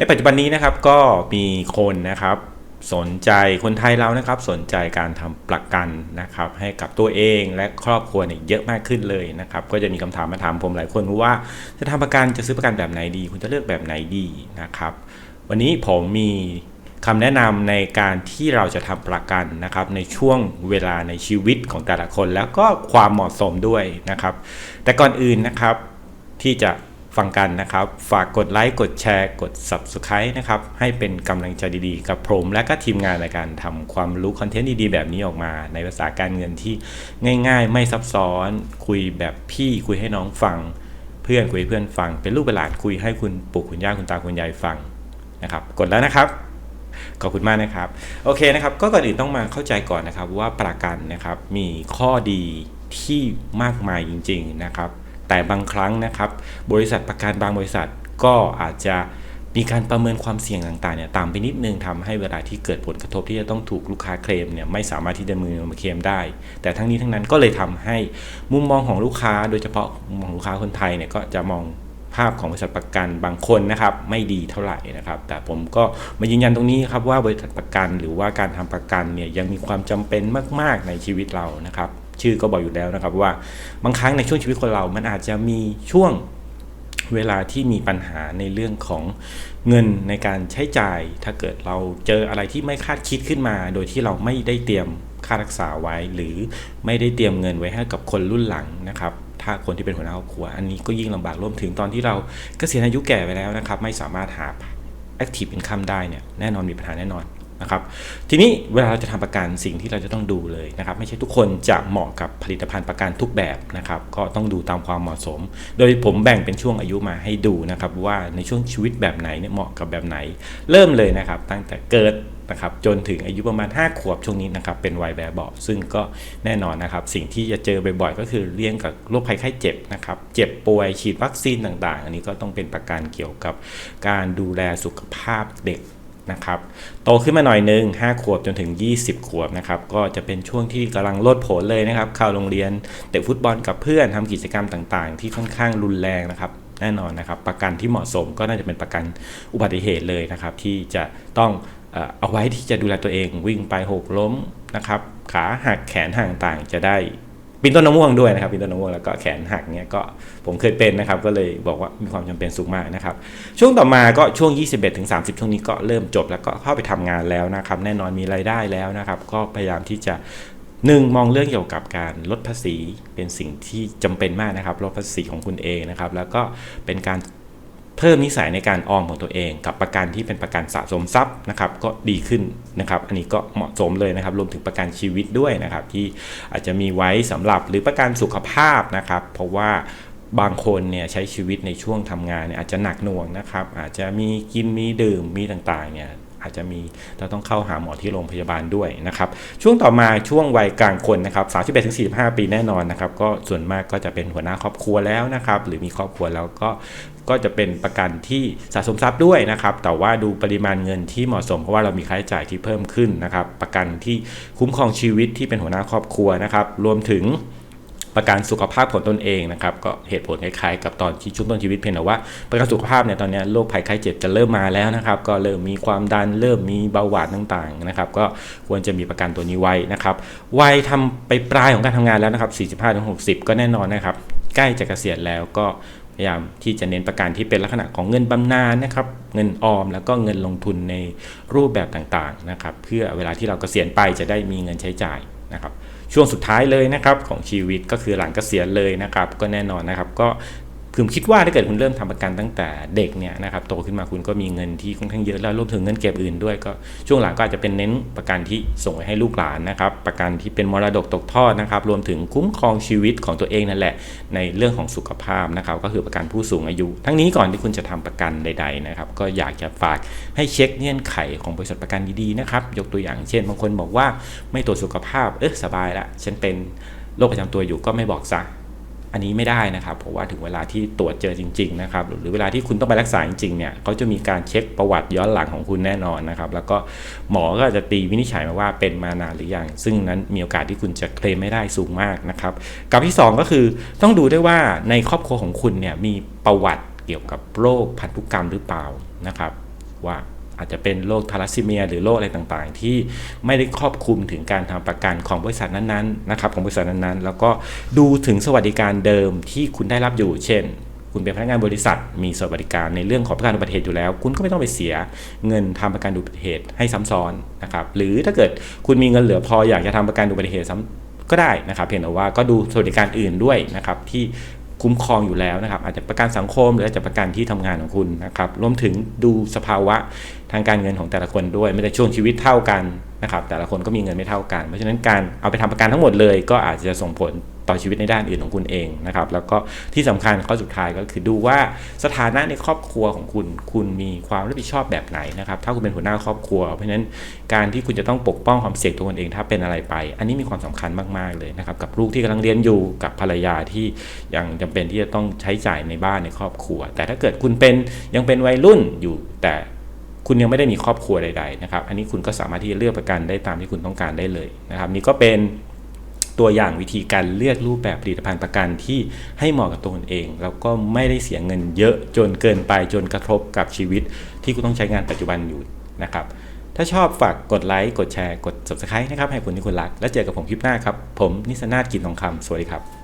ในปัจจุบันนี้นะครับก็มีคนนะครับสนใจคนไทยเรานะครับสนใจการทำประกันนะครับ ให้กับตัวเองและครอบครัวเนี่ยเยอะมากขึ้นเลยนะครับ ก็จะมีคำถามมาถามผมหลายคนว่าจะทำประกันจะซื้อประกันแบบไหนดี คุณจะเลือกแบบไหนดีนะครับ วันนี้ผมมีคำแนะนำในการที่เราจะทำประกันนะครับ ในช่วงเวลาในชีวิตของแต่ละคน แล้วก็ความเหมาะสมด้วยนะครับ แต่ก่อนอื่นนะครับที่จะ ฟังกันนะครับ ฝากกดไลค์กดแชร์กด Subscribe นะครับ ให้เป็นกำลังใจดีๆ กับผมและก็ทีมงานในการทำความรู้คอนเทนต์ดีๆ แบบนี้ออกมา ในภาษาการเงินที่ง่ายๆ ไม่ซับซ้อน คุยแบบพี่คุยให้น้องฟัง เพื่อนคุยเพื่อนฟัง เป็นลูกเป็นหลานคุยให้คุณปู่คุณย่าคุณตาคุณยายฟังนะครับ กดแล้วนะครับขอบคุณมากนะครับ โอเคนะครับ ก็ก่อนอื่นต้องมาเข้าใจก่อนนะครับว่าประกันนะครับมีข้อดีที่มากมายจริง ๆนะครับ แต่บางครั้งนะครับ บริษัทประกันบางบริษัทก็อาจจะมีการประเมินความเสี่ยงต่างๆเนี่ยตามไปนิดนึงทำให้เวลาที่เกิดผลกระทบที่จะต้องถูกลูกค้าเคลมเนี่ยไม่สามารถที่จะมือมาเคลมได้ แต่ทั้งนี้ทั้งนั้นก็เลยทำให้มุมมองของลูกค้า โดยเฉพาะมุมมองลูกค้าคนไทยเนี่ยก็จะมองภาพของบริษัทประกันบางคนนะครับไม่ดีเท่าไหร่นะครับ แต่ผมก็มายืนยันตรงนี้ครับว่าบริษัทประกันหรือว่าการทำประกันเนี่ยยังมีความจำเป็นมาก ๆในชีวิตเรานะครับ ชื่อก็บอกอยู่แล้วนะครับว่าบางครั้งในช่วงชีวิตคนเรา มันอาจจะมีช่วงเวลาที่มีปัญหาในเรื่องของเงินในการใช้จ่าย ถ้าเกิดเราเจออะไรที่ไม่คาดคิดขึ้นมา โดยที่เราไม่ได้เตรียมค่ารักษาไว้ หรือไม่ได้เตรียมเงินไว้ให้กับคนรุ่นหลังนะครับถ้าคนที่เป็นหัวหน้าครอบครัว อันนี้ก็ยิ่งลำบากรวมถึงตอนที่เราเกษียณอายุแก่ไปแล้วนะครับ ไม่สามารถหา active income ได้เนี่ยแน่นอนมีปัญหาแน่นอน นะครับทีนี้เวลาเราจะทำประกันสิ่งที่เราจะต้องดูเลยนะครับ ไม่ใช่ทุกคนจะเหมาะกับผลิตภัณฑ์ประกันทุกแบบนะครับก็ต้องดูตามความเหมาะสม โดยผมแบ่งเป็นช่วงอายุมาให้ดูนะครับว่าในช่วงชีวิตแบบไหนเนี่ยเหมาะกับแบบไหน เริ่มเลยนะครับตั้งแต่เกิดนะครับจนถึงอายุประมาณ 5 ขวบช่วงนี้นะครับเป็นวัยแบบเบาซึ่งก็แน่นอนนะครับ สิ่งที่จะเจอบ่อยๆ ก็คือเลี่ยงกับโรคภัยไข้เจ็บนะครับ เจ็บป่วยฉีดวัคซีนต่างๆ อันนี้ก็ต้องเป็นประกันเกี่ยวกับการดูแลสุขภาพเด็ก นะครับโตขึ้นมาหน่อยนึง5ขวบจนถึง 20 ขวบนะครับก็จะเป็นช่วงที่กำลังลดโผลเลยนะครับเข้าโรงเรียนเตะฟุตบอลกับเพื่อนทำกิจกรรมต่างๆ ที่ค่อนข้างรุนแรงนะครับแน่นอนนะครับ ประกันที่เหมาะสมก็น่าจะเป็นประกันอุบัติเหตุเลยนะครับ ที่จะต้องเอาไว้ที่จะดูแลตัวเองวิ่งไปหกล้มนะครับขาหักแขนห่างต่างจะได้ ปีนต้นมะม่วงด้วยนะครับปีนต้นมะม่วงแล้วก็แขนหักเนี่ยก็ผมเคยเป็นนะครับ ก็เลยบอกว่ามีความจำเป็นสูงมากนะครับ ช่วงต่อมาก็ช่วง 21ถึง30ช่วงนี้ก็เริ่มจบแล้วก็เข้าไปทำงานแล้วนะครับ แน่นอนมีรายได้แล้วนะครับ ก็พยายามที่จะหนึ่งมองเรื่องเกี่ยวกับการลดภาษีเป็นสิ่งที่จำเป็นมากนะครับ ลดภาษีของคุณเองนะครับ แล้วก็เป็นการ เพิ่มนิสัยในการออมของตัวเอง กับประกันที่เป็นประกันสะสมทรัพย์นะครับก็ดีขึ้นนะครับอันนี้ก็เหมาะสมเลยนะครับรวมถึงประกันชีวิตด้วยนะครับที่อาจจะมีไว้สำหรับหรือประกันสุขภาพนะครับเพราะว่าบางคนเนี่ยใช้ชีวิตในช่วงทำงานเนี่ยอาจจะหนักหน่วงนะครับอาจจะมีกินมีดื่มมีต่างๆเนี่ย อาจจะมีเราต้องเข้าหาหมอที่โรงพยาบาลด้วยนะครับ ช่วงต่อมาช่วงวัยกลางคนนะครับ31ถึง45ปีแน่นอนนะครับก็ส่วนมากก็จะเป็นหัวหน้าครอบครัวแล้วนะครับ หรือมีครอบครัวแล้วก็ก็จะเป็นประกันที่สะสมทรัพย์ด้วยนะครับ แต่ว่าดูปริมาณเงินที่เหมาะสมเพราะว่าเรามีค่าใช้จ่ายที่เพิ่มขึ้นนะครับ ประกันที่คุ้มครองชีวิตที่เป็นหัวหน้าครอบครัวนะครับ รวมถึง ประกันสุขภาพของตนเองนะครับก็เหตุผลคล้ายๆกับตอนที่ช่วงต้นชีวิตเพียงแต่ว่า ประกันสุขภาพเนี่ยตอนนี้โรคภัยไข้เจ็บจะเริ่มมาแล้วนะครับ ก็เริ่มมีความดันเริ่มมีเบาหวานต่างๆนะครับ ก็ควรจะมีประกันตัวนี้ไว้นะครับวัยทำไปปลายของการทำงานแล้วนะครับ 45-60 ก็แน่นอนนะครับ ใกล้จะเกษียณแล้วก็พยายามที่จะเน้นประกันที่เป็นลักษณะของเงินบำนาญนะครับ เงินออมแล้วก็เงินลงทุนในรูปแบบต่างๆนะครับ เพื่อเวลาที่เราเกษียณไปจะได้มีเงินใช้จ่าย ช่วงสุดท้ายเลยนะครับของชีวิตก็คือหลังเกษียณเลยนะครับ ก็แน่นอนนะครับ ก็ คือผมคิดว่าถ้าเกิดคุณเริ่มทำประกันตั้งแต่เด็กเนี่ยนะครับโตขึ้นมาคุณก็มีเงินที่ค่อนข้างเยอะแล้วรวมถึงเงินเก็บอื่นด้วยก็ช่วงหลังก็อาจจะเป็นเน้นประกันที่ส่งไปให้ลูกหลานนะครับประกันที่เป็นมรดกตกทอดนะครับรวมถึงคุ้มครองชีวิตของตัวเองนั่นแหละ ในเรื่องของสุขภาพนะครับก็คือประกันผู้สูงอายุ ทั้งนี้ก่อนที่คุณจะทำประกันใด ๆนะครับ ก็อยากจะฝากให้เช็คเงื่อนไขของบริษัทประกันดีๆนะครับยกตัวอย่างเช่นบางคนบอกว่าไม่ตรวจสุขภาพเออสบายละฉันเป็นโรคประจำตัวอยู่ก็ไม่บอกซะ อันนี้ไม่ได้นะครับ เพราะว่าถึงเวลาที่ตรวจเจอจริงๆนะครับหรือเวลาที่คุณต้องไปรักษาจริงๆเนี่ยเขาจะมีการเช็คประวัติย้อนหลังของคุณแน่นอนนะครับแล้วก็หมอก็จะตีวินิจฉัยมาว่าเป็นมานานหรือยังซึ่งนั้นมีโอกาสที่คุณจะเคลมไม่ได้สูงมากนะครับกับที่ 2 ก็คือต้องดูด้วยว่าในครอบครัวของคุณเนี่ยมีประวัติเกี่ยวกับโรคพันธุกรรมหรือเปล่านะครับว่า อาจจะเป็นโรคทาลัสซีเมีย หรือโรคอะไรต่างๆ ที่ไม่ได้ครอบคลุมถึงการทำประกันของบริษัทนั้นๆนะครับของบริษัทนั้นๆ แล้วก็ดูถึงสวัสดิการเดิมที่คุณได้รับอยู่ เช่น คุณเป็นพนักงานบริษัท มีสวัสดิการในเรื่องของประกันอุบัติเหตุอยู่แล้ว คุณก็ไม่ต้องไปเสียเงินทำประกันอุบัติเหตุให้ซ้ำซ้อนนะครับหรือถ้าเกิดคุณมีเงินเหลือพออยากจะทำประกันอุบัติเหตุซ้ำก็ได้นะครับเพียงแต่ว่าก็ดูสวัสดิการอื่นด้วยนะครับที่ คุ้มครองอยู่แล้วนะครับ อาจจะประกันสังคมหรืออาจจะประกันที่ทำงานของคุณนะครับรวมถึงดูสภาวะทางการเงินของแต่ละคนด้วย ไม่ได้ช่วงชีวิตเท่ากันนะครับ แต่ละคนก็มีเงินไม่เท่ากัน เพราะฉะนั้นการเอาไปทำประกันทั้งหมดเลย ก็อาจจะส่งผล ต่อชีวิตในด้านอื่นของคุณเองนะครับ แล้วก็ที่สำคัญข้อสุดท้ายก็คือดูว่าสถานะในครอบครัวของคุณ คุณมีความรับผิดชอบแบบไหนนะครับ ถ้าคุณเป็นหัวหน้าครอบครัว เพราะฉะนั้นการที่คุณจะต้องปกป้องความเสี่ยงตัวคุณเองถ้าเป็นอะไรไป อันนี้มีความสำคัญมากๆเลยนะครับ กับลูกที่กำลังเรียนอยู่กับภรรยาที่ยังจำเป็นที่จะต้องใช้จ่ายในบ้านในครอบครัว แต่ถ้าเกิดคุณเป็นยังเป็นวัยรุ่นอยู่แต่คุณยังไม่ได้มีครอบครัวใด ๆ นะครับ อันนี้คุณก็สามารถที่จะเลือกประกันได้ตามที่คุณต้องการได้เลยนะครับ นี่ก็เป็น ตัวอย่างวิธีการเลือกรูปแบบผลิตภัณฑ์ประกันที่ให้เหมาะกับตัวเอง แล้วก็ไม่ได้เสียเงินเยอะจนเกินไปจนกระทบกับชีวิต ที่คุณต้องใช้งานปัจจุบันอยู่นะครับ ถ้าชอบฝากกดไลค์กดแชร์กด subscribe นะครับให้คนที่คุณรัก แล้วเจอกับผมคลิปหน้าครับ ผมนิสนาถกินทองคำสวัสดีครับ